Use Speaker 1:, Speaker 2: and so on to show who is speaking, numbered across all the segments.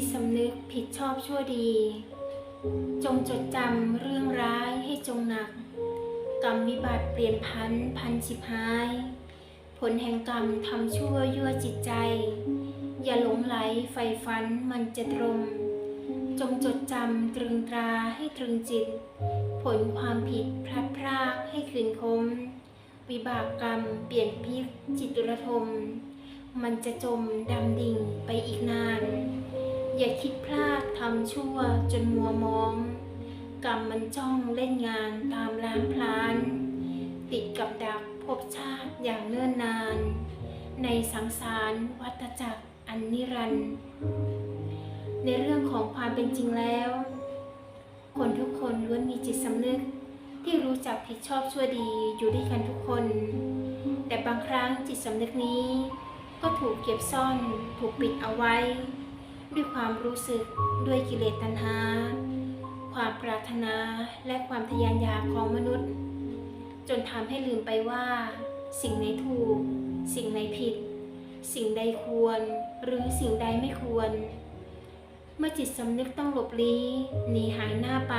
Speaker 1: ตสำนึกผิดชอบชั่วดี จงจดจำเรื่องร้ายให้จงหนัก กรรมวิบัติเปลี่ยนพันพันชิบหาย ผลแห่งกรรมทำชั่วยั่วจิตใจ อย่าหลงไหลใฝ่ฝันมันจะตรง จงจดจำตรึงตราให้ตรึงจิต ผลความผิดพลัดพรากให้คืนคม วิบากกรรมเปลี่ยนพิกจิตระทม มันจะจมดำดิ่งไปอีก ชั่วจนมัวมอง กรรมมันจ้องเล่นงานตามล้างพลาน ติดกับดักภพชาติอย่างเนิ่นนาน ในสังสารวัฏจักรอันนิรันดร์ในเรื่องของความเป็นจริงแล้ว คนทุกคนล้วนมีจิตสำนึกที่รู้จักผิดชอบชั่วดีอยู่ด้วยกันทุกคน แต่บางครั้งจิตสำนึกนี้ ก็ถูกเก็บซ่อน ถูกปิดเอาไว้ ด้วยความรู้สึกด้วยกิเลสตัณหา ความปรารถนาและความทะยานอยากของมนุษย์ จนทำให้ลืมไปว่า สิ่งไหนถูก สิ่งไหนผิด สิ่งใดควร หรือสิ่งใดไม่ควร เมื่อจิตสำนึกต้องหลบลี้หนีหายหน้าไป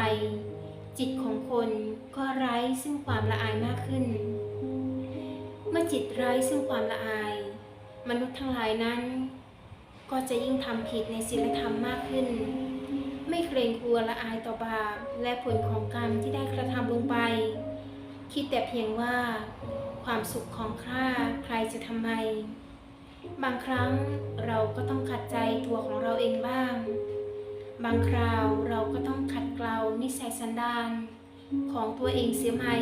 Speaker 1: จิตของคนก็ไร้ซึ่งความละอายมากขึ้น เมื่อจิตไร้ซึ่งความละอาย มนุษย์ทั้งหลายนั้น ก็จะยิ่งทำผิดในศีลธรรมมากขึ้น ไม่เกรงกลัวละอายต่อบาปและผลของกรรมที่ได้กระทำลงไป คิดแต่เพียงว่า ความสุขของข้าใครจะทำไม บางครั้งเราก็ต้องขัดใจตัวของเราเองบ้าง บางคราวเราก็ต้องขัดเกลานิสัยสันดานของตัวเองเสียใหม่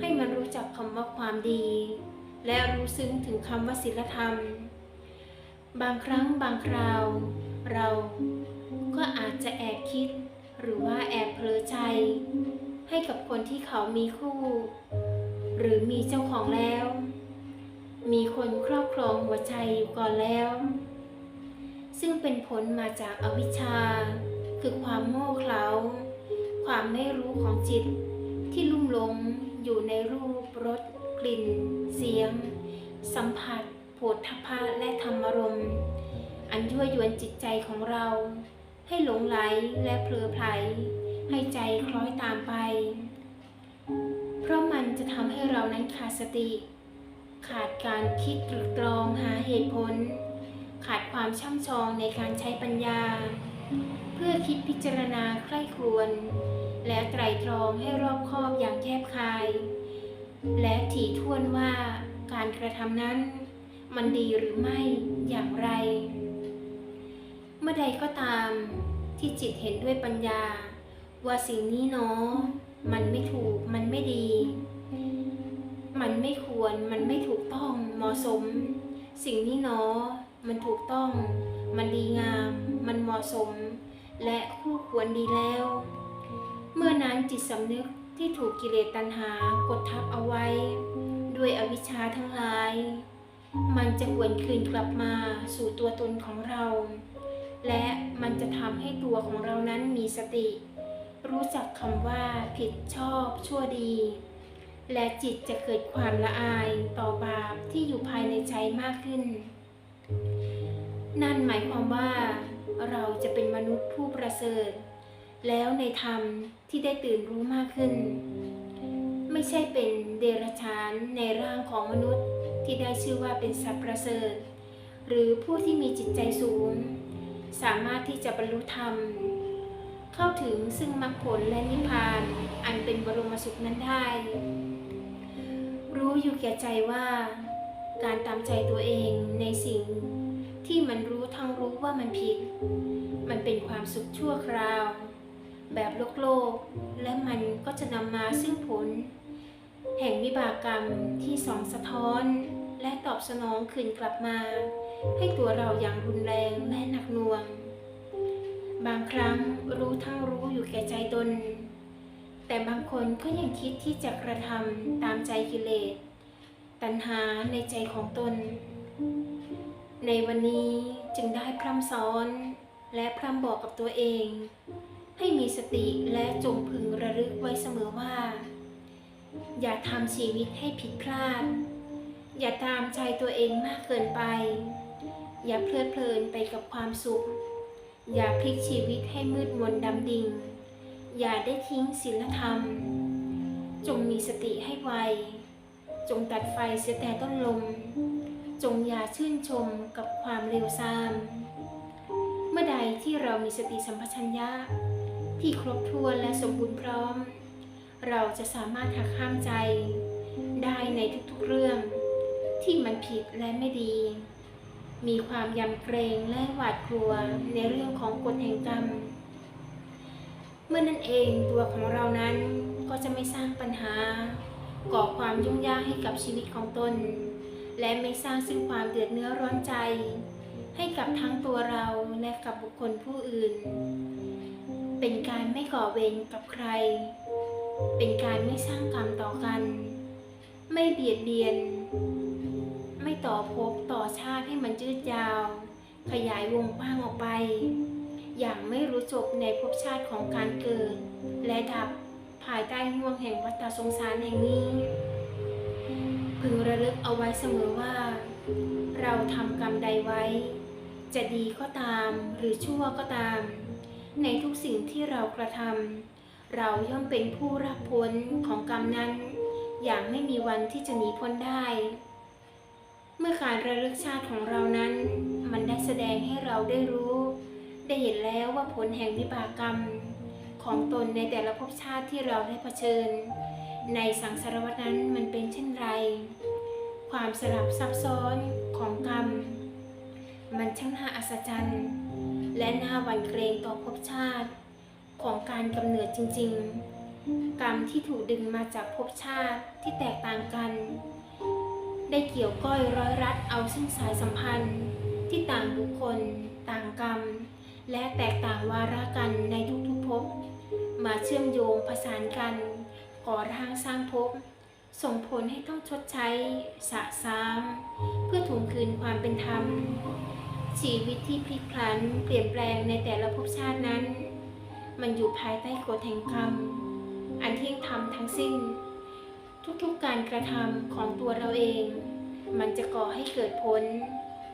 Speaker 1: ให้มันรู้จักคำว่าความดี และรู้ซึ้งถึงคำว่าศีลธรรม บางครั้งบางคราว เราก็อาจจะแอบคิด หรือว่าแอบเผลอใจ ให้กับคนที่เขามีคู่ หรือมีเจ้าของแล้ว มีคนครอบครองหัวใจอยู่ก่อนแล้ว ซึ่งเป็นผลมาจากอวิชชา คือความโง่เขลาความไม่รู้ของจิตที่ลุ่มหลงอยู่ในรูปรสกลิ่น เสียง สัมผัส โผฏฐัพะและธรรมารมณ์อันยั่วยวนจิตใจของเรา ให้หลงไหลและเผลอไผลให้ใจคล้อยตามไป เพราะมันจะทำให้เรานั้นขาดสติ ขาดการคิดตรึกตรองหาเหตุผล ขาดความช่ำชองในการใช้ปัญญา เพื่อคิดพิจารณาใคร่ครวญและไตรตรองให้รอบคอบอย่างแยบคาย และถี่ถ้วนว่าการกระทำนั้น มันดีหรือไม่อย่างไร เมื่อใดก็ตามที่จิตเห็นด้วยปัญญา ว่าสิ่งนี้เนาะมันไม่ถูกมันไม่ดี มันไม่ควรมันไม่ถูกต้องเหมาะสม สิ่งนี้เนาะมันถูกต้อง มันดีงาม มันเหมาะสม และคู่ควรดีแล้ว เมื่อนั้นจิตสำนึกที่ถูกกิเลสตัณหากดทับเอาไว้ ด้วยอวิชชาทั้งหลาย มันจะหวนคืนกลับมาสู่ตัวตนของเรา และมันจะทำให้ตัวของเรานั้นมีสติ รู้จักคำว่าผิดชอบชั่วดี และจิตจะเกิดความละอายต่อบาปที่อยู่ภายในใจมากขึ้น นั่นหมายความว่า เราจะเป็นมนุษย์ผู้ประเสริฐ แล้วในธรรมที่ได้ตื่นรู้มากขึ้น ไม่ใช่เป็นเดรัจฉานในร่างของมนุษย์ ที่ได้ชื่อว่าเป็นสัตว์ประเสริฐ หรือผู้ที่มีจิตใจสูง สามารถที่จะบรรลุธรรม เข้าถึงซึ่งมรรคผลและนิพพาน อันเป็นบรมสุขนั้นได้ รู้อยู่แก่ใจว่า การตามใจตัวเองในสิ่งที่มันรู้ทั้งรู้ว่ามันผิด มันเป็นความสุขชั่วคราว แบบโลกโลก และมันก็จะนำมาซึ่งผล แห่งวิบากกรรมที่สองสะท้อน และตอบสนองคืนกลับมา ให้ตัวเราอย่างรุนแรงและหนักหน่วง บางครั้งรู้ทั้งรู้อยู่แก่ใจตน แต่บางคนก็ยังคิดที่จะกระทำตามใจกิเลส ตัณหาในใจของตน ในวันนี้จึงได้พร่ำสอนและพร่ำบอกกับตัวเอง ให้มีสติและจงพึงระลึกไว้เสมอว่า อย่าทำชีวิตให้ผิดพลาด อย่าตามใจตัวเองมากเกินไป อย่าเพลิดเพลินไปกับความสุข อย่าพลิกชีวิตให้มืดมนดำดิ่ง อย่าได้ทิ้งศีลธรรม จงมีสติให้ไว จงตัดไฟเสียแต่ต้นลม จงอย่าชื่นชมกับความเร็วซาม เมื่อใดที่เรามีสติสัมปชัญญะ ที่ครบถ้วนและสมบูรณ์พร้อม เราจะสามารถหักห้ามใจ ได้ในทุกๆเรื่อง ที่มันผิดและไม่ดี มีความยำเกรงและหวาดกลัวในเรื่องของกฎแห่งกรรม เมื่อนั้นเองตัวของเรานั้นก็จะไม่สร้างปัญหา ก่อความยุ่งยากให้กับชีวิตของตน และไม่สร้างซึ่งความเดือดเนื้อร้อนใจ ให้กับทั้งตัวเราและกับบุคคลผู้อื่น เป็นการไม่ก่อเวรกับใคร เป็นการไม่สร้างกรรมต่อกัน ไม่เบียดเบียน ไม่ต่อภพต่อชาติให้มันยืดยาว ขยายวงกว้างออกไป อย่างไม่รู้จบในภพชาติของการเกิด และดับภายใต้ห่วงแห่งวัฏสงสารแห่งนี้ พึงระลึกเอาไว้เสมอว่า เราทำกรรมใดไว้ จะดีก็ตามหรือชั่วก็ตาม ในทุกสิ่งที่เรากระทำเราย่อมเป็นผู้รับผลของกรรมนั้น อย่างไม่มีวันที่จะหนีพ้นได้ เมื่อการระลึกชาติของเรานั้น มันได้แสดงให้เราได้รู้ ได้เห็นแล้วว่าผลแห่งวิบากกรรม ของตนในแต่ละภพชาติที่เราได้เผชิญ ในสังสารวัตนั้นมันเป็นเช่นไร ความสลับซับซ้อนของกรรม มันช่างน่าอัศจรรย์ และน่าหวั่นเกรงต่อภพชาติ ของการกำเนิดจริง ๆ กรรมที่ถูกดึงมาจากภพชาติที่แตกต่างกัน ได้เกี่ยวก้อยร้อยรัดเอาซึ่งสายสัมพันธ์ ที่ต่างบุคคล ต่างกรรม และแตกต่างวาระกันในทุกๆภพมาเชื่อมโยงผสานกัน ก่อร่างสร้างภพส่งผลให้ต้องชดใช้สะสามเพื่อทวงคืนความเป็นธรรม ชีวิตที่พลิกพลันเปลี่ยนแปลงในแต่ละภพชาตินั้น มันอยู่ภายใต้กฎแห่งกรรม อันเที่ยงธรรมทั้งสิ้น ทุกๆการกระทำของตัวเราเอง มันจะก่อให้เกิดผล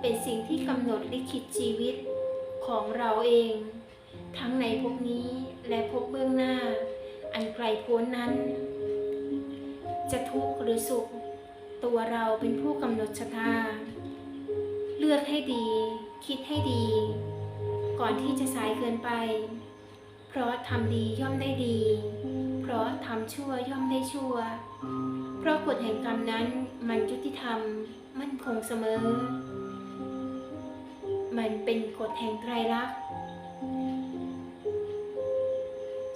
Speaker 1: เป็นสิ่งที่กำหนดลิขิตชีวิตของเราเอง ทั้งในภพนี้และภพเบื้องหน้า อันไกลโพ้นนั้น จะทุกข์หรือสุข ตัวเราเป็นผู้กำหนดชะตา เลือกให้ดี คิดให้ดี ก่อนที่จะสายเกินไป เพราะทำดีย่อมได้ดีเพ ราะทำชั่วย่อมได้ชั่ว เพราะกฎแห่งกรรมนั้นมันยุติธรรมมั่นคงเสมอ มันเป็นกฎแห่งไตรลักษณ์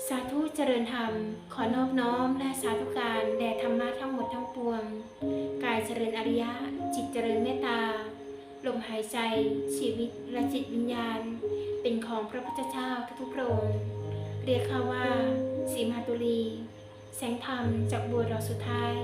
Speaker 1: สาธุเจริญธรรม ขอนอบน้อมและสาธุการแด่ธรรมะทั้งหมดทั้งปวง กายเจริญอริยะ จิตเจริญเมตตา ลมหายใจ ชีวิตและจิตวิญญาณ เป็นของพระพุทธเจ้าทุกพระองค์เรียกข้าว่า สีมาตุลี แสงธรรมจากบัวดอกสุดท้าย